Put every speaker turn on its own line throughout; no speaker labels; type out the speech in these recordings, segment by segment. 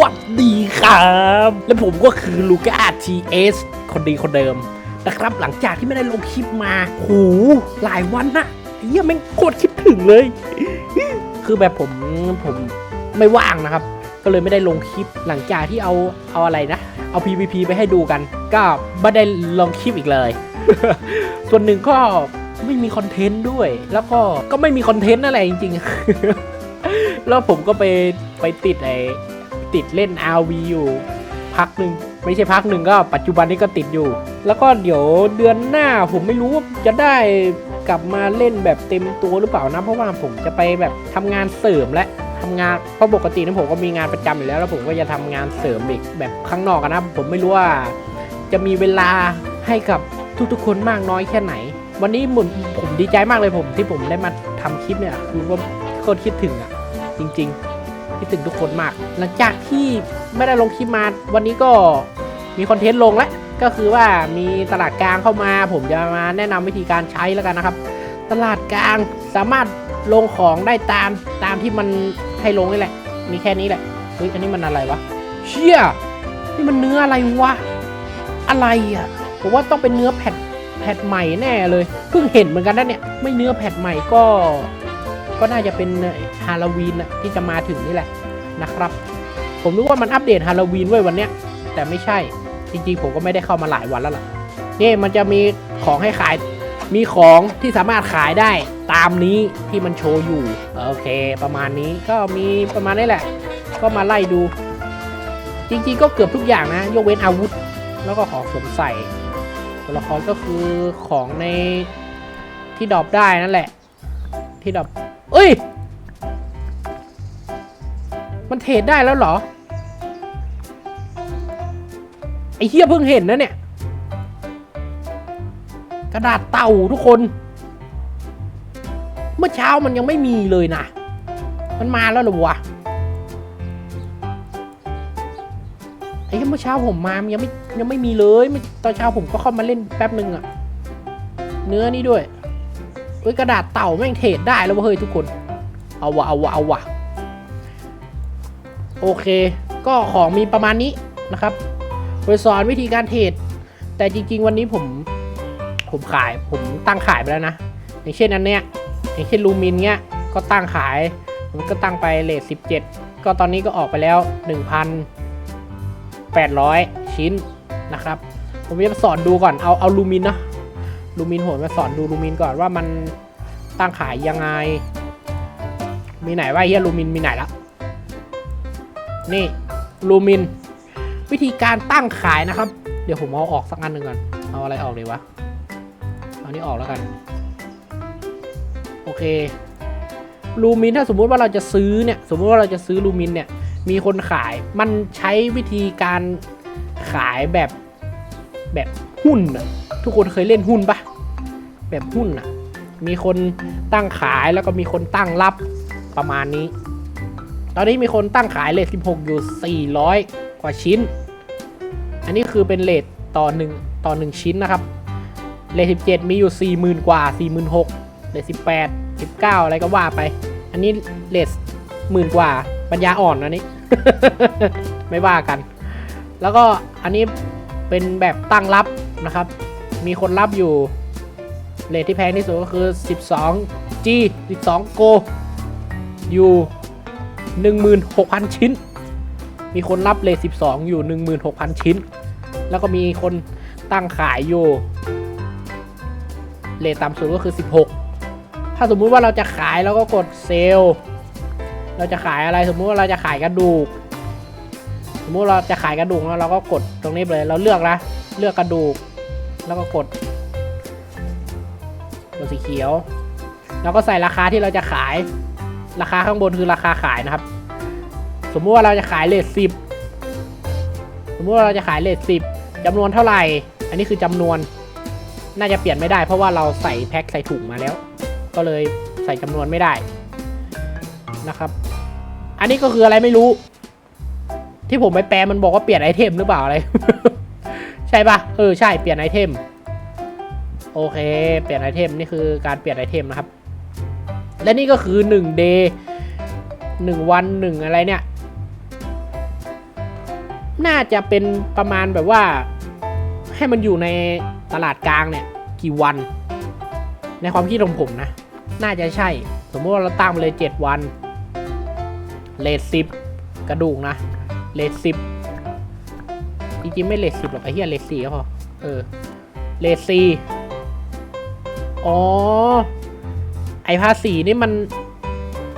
วัสดีครับ และผมก็คือลูก้าทีเอสคนดีคนเดิมนะครับ หลังจากที่ไม่ได้ลงคลิปมาโหหลายวันนะเหี้ยแม่งโคตรคิดถึงเลย คือแบบผมผมไม่ว่างนะครับ ก็เลยไม่ได้ลงคลิปหลังจากที่เอาเอาอะไรนะ เอา PVP ไปให้ดูกัน ก็ไม่ได้ลงคลิปอีกเลย ส่วนหนึ่งก็ไม่มีคอนเทนต์ด้วย แล้วก็ก็ไม่มีคอนเทนต์อะไรจริงๆ แล้วผมก็ไปไปติดไอ ติดเล่น RV อยู่พักหนึ่งไม่ใช่พักหนึ่งก็ปัจจุบันนี้ก็ติดอยู่ แล้วก็เดี๋ยวเดือนหน้าผมไม่รู้ว่าจะได้กลับมาเล่นแบบเต็มตัวหรือเปล่านะเพราะว่าผมจะไปแบบทำงานเสริมและทำงานเพราะปกตินะผมก็มีงานประจำอยู่แล้วแล้วผมก็จะทำงานเสริมอีกแบบข้างนอกนะผมไม่รู้ว่าจะมีเวลาให้กับทุกๆคนมากน้อยแค่ไหน วันนี้ผมผมดีใจมากเลยผมที่ผมได้มาทำคลิปเนี่ยคือว่าโคตรคิดถึงอะจริง ๆ คิดถึงทุกคนมาก หลังจากที่ไม่ได้ลงคลิปมาวันนี้ก็มีคอนเทนต์ลงแล้วก็คือว่ามีตลาดกลางเข้ามา ผมจะมาแนะนำวิธีการใช้แล้วกันนะครับ ตลาดกลางสามารถลงของได้ตามตามที่มันให้ลงนี่แหละ มีแค่นี้แหละเฮ้ยอันนี้มันอะไรวะเชี่ยนี่มันเนื้ออะไรวะอะไรอะผมว่าต้องเป็นเนื้อแผ่นแผ่นใหม่แน่เลยเพิ่งเห็นเหมือนกันนะเนี่ยไม่เนื้อแผ่นใหม่ก็ ก็น่าจะเป็นฮาโลวีนที่จะมาถึงนี่แหละนะครับ ผมนึกว่ามันอัปเดตฮาโลวีนไว้วันเนี้ย แต่ไม่ใช่จริงๆ ผมก็ไม่ได้เข้ามาหลายวันแล้วล่ะนี่มันจะมีของให้ขายมีของที่สามารถขายได้ตามนี้ที่มันโชว์อยู่ โอเค ประมาณนี้ก็มีประมาณนี้แหละ ก็มาไล่ดู จริงๆ ก็เกือบทุกอย่างนะ ยกเว้นอาวุธ แล้วก็ของสวมใส่ตัวละครก็คือของในที่ดรอปได้นั่นแหละ ที่ดรอป เอ้ย มันเทรดได้แล้วเหรอ ไอ้เฮียเพิ่งเห็นนะเนี่ย กระดาษเต่าทุกคน เมื่อเช้ามันยังไม่มีเลยนะ มันมาแล้วหรอวะ ไอ้เมื่อเช้าผมมามันยังไม่ยังไม่มีเลย ตอนเช้าผมก็เข้ามาเล่นแป๊บหนึ่งอะเนื้อนี่ด้วย เฮ้ยกระดาษเต่าแม่งเทรดได้แล้วเว้ยเฮ้ยทุกคน เอาวะเอาวะเอาวะโอเค ก็ของมีประมาณนี้นะครับโดยสอนวิธีการเทรด แต่จริง ๆ วันนี้ผมผมขายผมตั้งขายไปแล้วนะ อย่างเช่นอันเนี้ยอย่างเช่นลูมินเนี้ยก็ตั้งขายผมก็ตั้งไปเลท17 ก็ตอนนี้ก็ออกไปแล้ว 1,800 ชิ้นนะครับ ผมจะสอนดูก่อนเอาเอาลูมินเนาะ ลูมินผมมาสอนดูลูมินก่อนว่ามันตั้งขายยังไง มีไหนว่าเฮียลูมินมีไหนละนี่ลูมิน วิธีการตั้งขายนะครับ เดี๋ยวผมเอาออกสักอันหนึ่งก่อน เอาอะไรออกดีวะ เอานี้ออกแล้วกัน โอเค ลูมินถ้าสมมุติว่าเราจะซื้อเนี่ย สมมุติว่าเราจะซื้อลูมินเนี่ย มีคนขาย มันใช้วิธีการขายแบบแบบหุ้นอะ ทุกคนเคยเล่นหุ้นปะแบบหุ้นอะมีคนตั้งขายแล้วก็มีคนตั้งรับประมาณนี้ ตอนนี้มีคนตั้งขายเลท16 อยู่ 400 กว่าชิ้น อันนี้คือเป็นเลทต่อหนึ่งต่อหนึ่งชิ้นนะครับ เลท17 มีอยู่ 40,000 กว่า 46,000เลท18 19 อะไรก็ว่าไป อันนี้เลทหมื่นกว่า ปัญญาอ่อนนะนี่ไม่ว่ากัน แล้วก็อันนี้เป็นแบบตั้งรับนะครับ มีคนรับอยู่เลทที่แพงที่สุดก็คือ 12 G 12 Go อยู่ 16,000 ชิ้น มีคนรับเลท12 อยู่ 16,000 ชิ้น แล้วก็มีคนตั้งขายอยู่ เลทต่ำสุดก็คือ 16 ถ้าสมมุติว่าเราจะขายเราก็กดเซลล์เราจะขายอะไรสมมุติว่าเราจะขายกระดูก สมมุติเราจะขายกระดูกแล้วเราก็กดตรงนี้เลย เราเลือกนะ เลือกกระดูก แล้วก็กดตัวสีเขียว แล้วก็ใส่ราคาที่เราจะขาย ราคาข้างบนคือราคาขายนะครับ สมมุติว่าเราจะขายเลทสิบสมมุติว่าเราจะขายเลทสิบจำนวนเท่าไหร่ อันนี้คือจำนวน น่าจะเปลี่ยนไม่ได้ เพราะว่าเราใส่แพ็คใส่ถุงมาแล้ว ก็เลยใส่จำนวนไม่ได้นะครับ อันนี้ก็คืออะไรไม่รู้ ที่ผมไปแปลมันบอกว่าเปลี่ยนไอเทมหรือเปล่าอะไร ใช่ปะเออใช่เปลี่ยนไอเทมโอเค เปลี่ยนไอเทมนี่คือการเปลี่ยนไอเทมนะครับ และนี่ก็คือ1 day 1วัน 1 อะไรเนี่ย น่าจะเป็นประมาณแบบว่า ให้มันอยู่ในตลาดกลางเนี่ย กี่วัน ในความคิดของผมนะ น่าจะใช่ สมมติว่าเราตั้งไปเลย 7 วันเลทสิบกระดูกนะเลทสิบ จริงๆไม่เลทสิบหรอกไอ้เหี้ยเลทสี่ก็พอเออเลทสี่อ๋อ ไอภาษีนี่มัน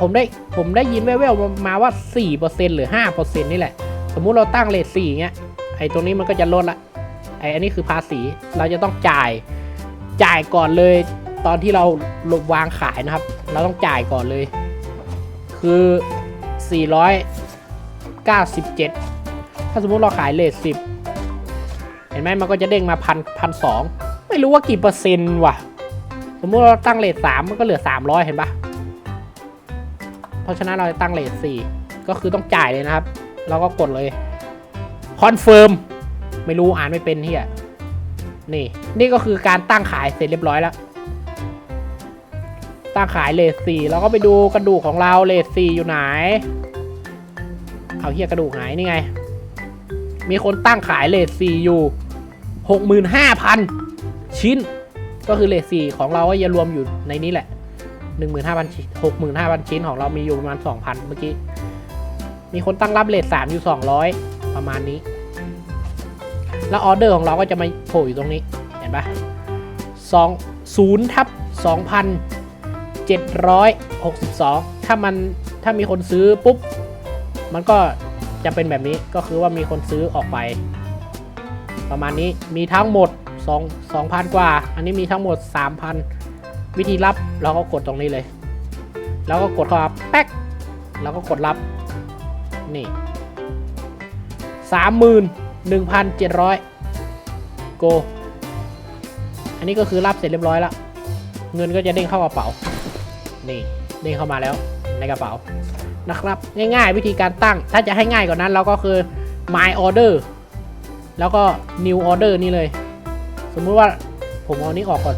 ผมได้ผมได้ยินแว่วๆมามาว่า 4%หรือ 5%นี่แหละ สมมุติเราตั้งเลท4เงี้ย ไอตรงนี้มันก็จะลดละ ไออันนี้คือภาษี เราจะต้องจ่าย จ่ายก่อนเลย ตอนที่เราลงวางขายนะครับ เราต้องจ่ายก่อนเลย คือ 497 ถ้าสมมุติเราขายเลท10เห็นไหมมันก็จะเด้งมาพันพันสองไม่รู้ว่ากี่เปอร์เซ็นต์ว่ะ สมมุติเราตั้งเลทสามมันก็เหลือ300เห็นปะเพราะฉะนั้นเราจะตั้งเลทสี่ก็คือต้องจ่ายเลยนะครับ เราก็กดเลยคอนเฟิร์มไม่รู้อ่านไม่เป็นเฮียนี่ นี่ก็คือการตั้งขายเสร็จเรียบร้อยแล้ว ตั้งขายเลทสี่เราก็ไปดูกระดูกของเราเลทสี่อยู่ไหน เอาเฮียกระดูกหายนี่ไง มีคนตั้งขายเลทสี่อยู่หกหมื่นห้าพันชิ้น ก็คือเลทสี่ของเราก็จะรวมอยู่ในนี้แหละหนึ่งหมื่นห้าพันหกหมื่นห้าพันชิ้นของเรามีอยู่ประมาณสองพันเมื่อกี้ มีคนตั้งรับเลทสามอยู่สองร้อยประมาณนี้ แล้วออเดอร์ของเราก็จะมาโผล่อยู่ตรงนี้ เห็นปะสองศูนย์ทับสองพันเจ็ดร้อยหกสิบสองถ้ามันถ้ามีคนซื้อปุ๊บ มันก็ จะเป็นแบบนี้ก็คือว่ามีคนซื้อออกไป ประมาณนี้มีทั้งหมด 2 2,000 กว่า อันนี้มีทั้งหมด 3,000 วิธีรับเราก็กดตรงนี้เลย แล้วก็กดเข้ามาแป๊กแล้วก็กดรับนี่31,700 โก อันนี้ก็คือรับเสร็จเรียบร้อยแล้ว เงินก็จะเด้งเข้ากระเป๋า นี่ เด้งเข้ามาแล้วในกระเป๋า นะครับ ง่ายๆ วิธีการตั้ง ถ้าจะให้ง่ายกว่านั้นเราก็คือ my order แล้วก็ new order นี่เลย สมมุติว่าผมเอานี้ออกก่อน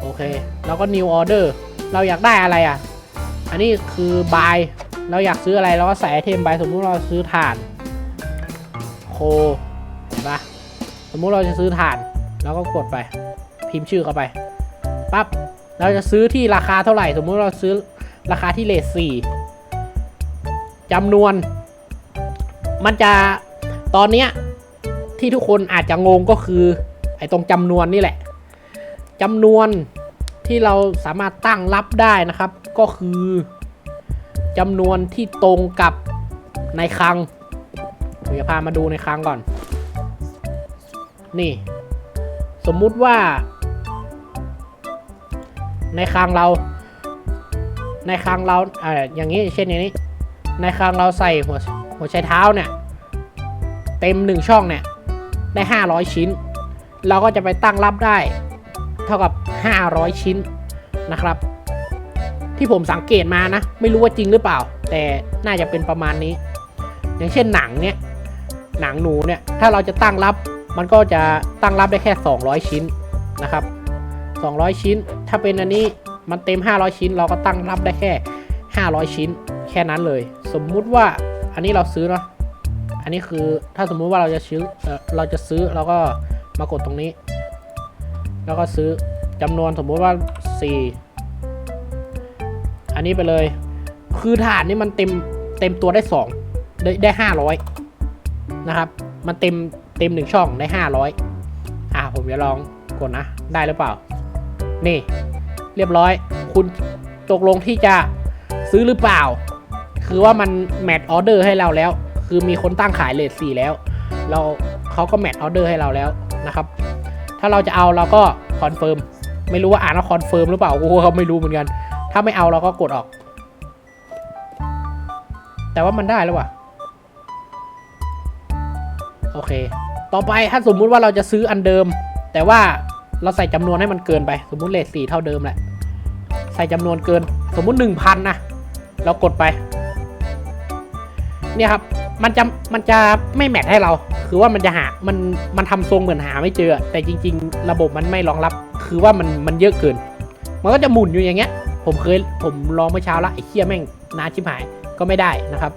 โอเค แล้วก็ new order เราอยากได้อะไรอะ อันนี้คือ buy เราอยากซื้ออะไรเราก็ใส่ไอเทมไปสมมุติเราซื้อถ่าน โคเห็นปะสมมุติเราจะซื้อถ่านแล้วก็กดไป พิมพ์ชื่อเข้าไปปั๊บเราจะซื้อที่ราคาเท่าไหร่ สมมุติเราซื้อ ราคาที่เลทสี่จำนวน มันจะตอนเนี้ยที่ทุกคนอาจจะงงก็คือ ไอ้ตรงจำนวนนี่แหละจำนวนที่เราสามารถตั้งรับได้นะครับ ก็คือจำนวนที่ตรงกับในคลังผมจะพามาดูในคลังก่อน นี่ สมมุติว่า ในคลังเรา ในคลังเราอ่าอย่างนี้เช่นอย่างนี้ ในคลังเราใส่หัวหัวใช้เท้าเนี่ย เต็มหนึ่งช่องเนี่ยได้ 500 ชิ้น เราก็จะไปตั้งรับได้ เท่ากับ 500 ชิ้นนะครับ ที่ผมสังเกตมานะ ไม่รู้ว่าจริงหรือเปล่า แต่น่าจะเป็นประมาณนี้ อย่างเช่นหนังเนี่ยหนังหนูเนี่ยถ้าเราจะตั้งรับ มันก็จะตั้งรับได้แค่ 200 ชิ้นนะครับ 200 ชิ้น ถ้าเป็นอันนี้ มันเต็ม 500 ชิ้น เราก็ตั้งรับได้แค่ 500 ชิ้น แค่นั้นเลย สมมุติว่าอันนี้เราซื้อเนาะอันนี้คือถ้าสมมุติว่าเราจะซื้อเราจะซื้อเราก็มากดตรงนี้ แล้วก็ซื้อจำนวนสมมุติว่า 4 อันนี้ไปเลย คือฐานนี่มันเต็มเต็มตัวได้ 2 ได้ได้ 500 นะครับ มันเต็มเต็มหนึ่งช่องได้ 500 อ่าผมจะลองกดนะ ได้หรือเปล่า นี่ เรียบร้อย คุณตกลงที่จะซื้อหรือเปล่า คือว่ามันแมทออเดอร์ให้เราแล้ว คือมีคนตั้งขายเลทสี่แล้ว เราเขาก็แมทออเดอร์ให้เราแล้วนะครับ ถ้าเราจะเอาเราก็คอนเฟิร์ม ไม่รู้ว่าอ่านว่าคอนเฟิร์มหรือเปล่ากูก็ไม่รู้เหมือนกัน ถ้าไม่เอาเราก็กดออก แต่ว่ามันได้แล้วว่ะ โอเค ต่อไปถ้าสมมุติว่าเราจะซื้ออันเดิม แต่ว่า เราใส่จำนวนให้มันเกินไป สมมุติเลทสี่เท่าเดิมแหละ ใส่จำนวนเกิน สมมุติหนึ่งพันนะ เรากดไป เนี่ยครับ มันจะมันจะไม่แมทให้เรา คือว่ามันจะหา มันมันทำทรงเหมือนหาไม่เจอ แต่จริง ๆ ระบบมันไม่รองรับ คือว่ามันมันเยอะเกิน มันก็จะหมุนอยู่อย่างเงี้ย ผมเคยผมลองเมื่อเช้าละไอ้เคี้ยแม่งนานชิบหาย ก็ไม่ได้นะครับ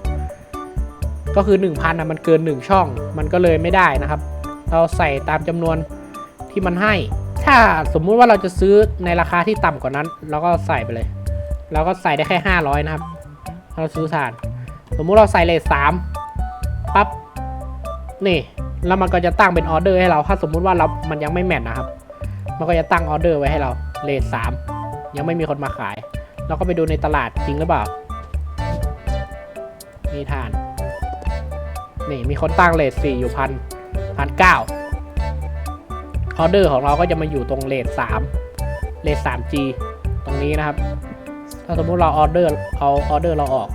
ก็คือ 1,000นะมันเกิน 1 ช่อง มันก็เลยไม่ได้นะครับ เราใส่ตามจำนวนที่มันให้ ถ้าสมมุติว่าเราจะซื้อในราคาที่ต่ำกว่านั้นเราก็ใส่ไปเลย เราก็ใส่ได้แค่ 500 นะครับ เราซื้อทาน สมมุติเราใส่เลทสามปั๊บนี่แล้วมันก็จะตั้งเป็นออเดอร์ให้เรา ถ้าสมมุติว่าเรามันยังไม่แมทนะครับ มันก็จะตั้งออเดอร์ไว้ให้เราเลทสามยังไม่มีคนมาขาย เราก็ไปดูในตลาดจริงหรือเปล่ามีทาน นี่มีคนตั้งเลทสี่อยู่พันพันเก้า ออเดอร์ของเราก็จะมาอยู่ตรงเลทสามเลทสาม G ตรงนี้นะครับ ถ้าสมมุติเราออเดอร์เอาออเดอร์เราออก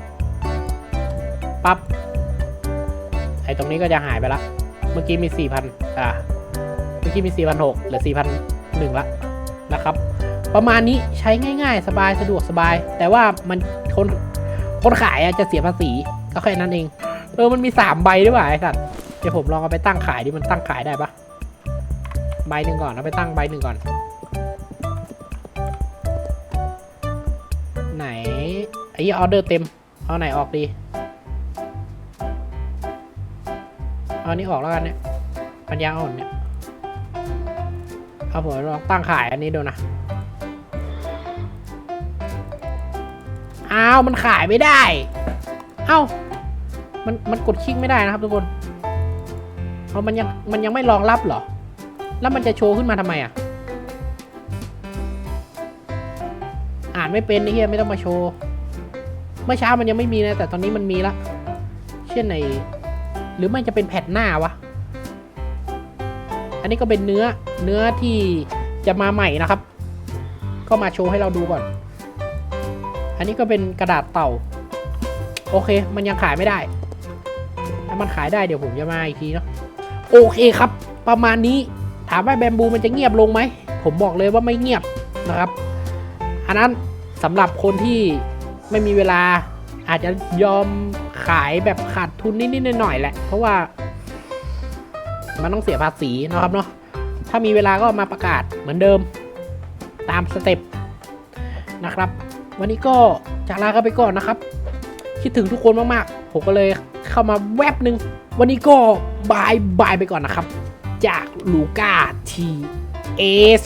ปั๊บไอตรงนี้ก็จะหายไปละ เมื่อกี้มี 4,000 อ่า เมื่อกี้มี 4,600เหลือ 4,001ละนะครับ ประมาณนี้ใช้ง่าย ๆ สบายสะดวกสบาย แต่ว่ามันคนคนขายอะจะเสียภาษีก็แค่นั้นเอง เออ มันมี 3 ใบด้วยว่ะไอ้สัตว์ เดี๋ยวผมลองเอาไปตั้งขายดิ มันตั้งขายได้ปะ ใบหนึ่งก่อนเอาไปตั้งใบหนึ่งก่อน ไหนไอ้เหี้ยออเดอร์เต็ม เอาไหนออกดีเอานนี้ออกแล้วกันเนี่ยปัญญาอ่อนเนี่ยเอาผมลองตั้งขายอันนี้ดูนะอ้าวมันขายไม่ได้ เอ้า มันมันกดคลิกไม่ได้นะครับทุกคนเอามันยังมันยังไม่รองรับเหรอ แล้วมันจะโชว์ขึ้นมาทำไมอะ อ่านไม่เป็นไอ้เหี้ยไม่ต้องมาโชว์ เมื่อเช้ามันยังไม่มีนะ แต่ตอนนี้มันมีละเช่นในหรือไม่จะเป็นแผ่นหน้าวะ อันนี้ก็เป็นเนื้อเนื้อที่จะมาใหม่นะครับ ก็มาโชว์ให้เราดูก่อน อันนี้ก็เป็นกระดาษเต่า โอเค มันยังขายไม่ได้ ถ้ามันขายได้เดี๋ยวผมจะมาอีกทีเนาะ โอเคครับ ประมาณนี้ ถามว่าแบมบูมันจะเงียบลงไหม ผมบอกเลยว่าไม่เงียบนะครับ อันนั้นสำหรับคนที่ไม่มีเวลาอาจจะยอมขายแบบขาดทุนนิดๆหน่อยๆแหละ เพราะว่า มันต้องเสียภาษีนะครับเนาะถ้ามีเวลาก็มาประกาศเหมือนเดิม ตามสเต็ปนะครับ วันนี้ก็จะลากันไปก่อนนะครับ คิดถึงทุกคนมากๆ ผมก็เลยเข้ามาแวบหนึ่งวันนี้ก็บายบายไปก่อนนะครับ จากลูก้าทีเอส